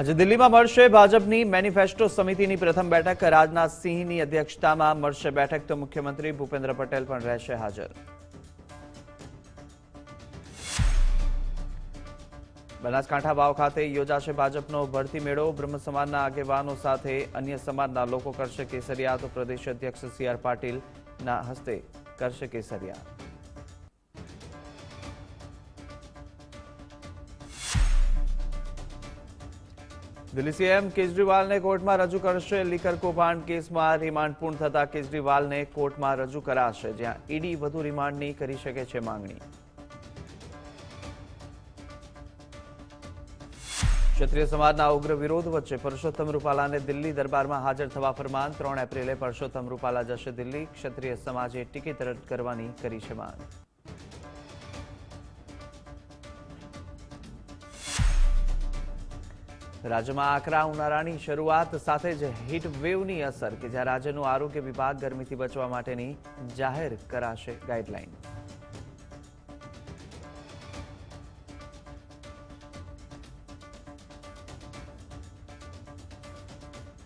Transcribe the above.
આજે દિલ્હીમાં મળશે ભાજપની મેનિફેસ્ટો સમિતિની પ્રથમ બેઠક. રાજનાથ સિંહની અધ્યક્ષતામાં મળશે બેઠક, તો મુખ્યમંત્રી ભૂપેન્દ્ર પટેલ પણ રહેશે હાજર. બનાસકાંઠા વાવ ખાતે યોજાશે ભાજપનો ભરતી મેળો. બ્રહ્મ સમાજના આગેવાનો સાથે અન્ય સમાજના લોકો કરશે કેસરિયા, તો પ્રદેશ અધ્યક્ષ સી આર પાટીલના હસ્તે કરશે કેસરિયા. દિલ્હી સીએમ કેજરીવાલને કોર્ટમાં રજૂ કરશે. લીકર કૌભાંડ કેસમાં રિમાન્ડ પૂર્ણ થતા કેજરીવાલને કોર્ટમાં રજૂ કરાશે, જ્યાં ઈડી વધુ રિમાન્ડની કરી શકે છે માંગણી. ક્ષત્રિય સમાજના ઉગ્ર વિરોધ વચ્ચે પરસોત્તમ રૂપાલાને દિલ્હી દરબારમાં હાજર થવા ફરમાન. ત્રણ એપ્રિલે પરસોત્તમ રૂપાલા જશે દિલ્હી. ક્ષત્રિય સમાજે ટિકિટ રદ કરવાની કરી છે માંગ. રાજ્યમાં આકરા ઉનાળાની શરૂઆત સાથે જ હીટ વેવની અસર કે જ્યાં રાજ્યનું આરોગ્ય વિભાગ ગરમીથી બચવા માટેની જાહેર કરાશે ગાઈડલાઈન.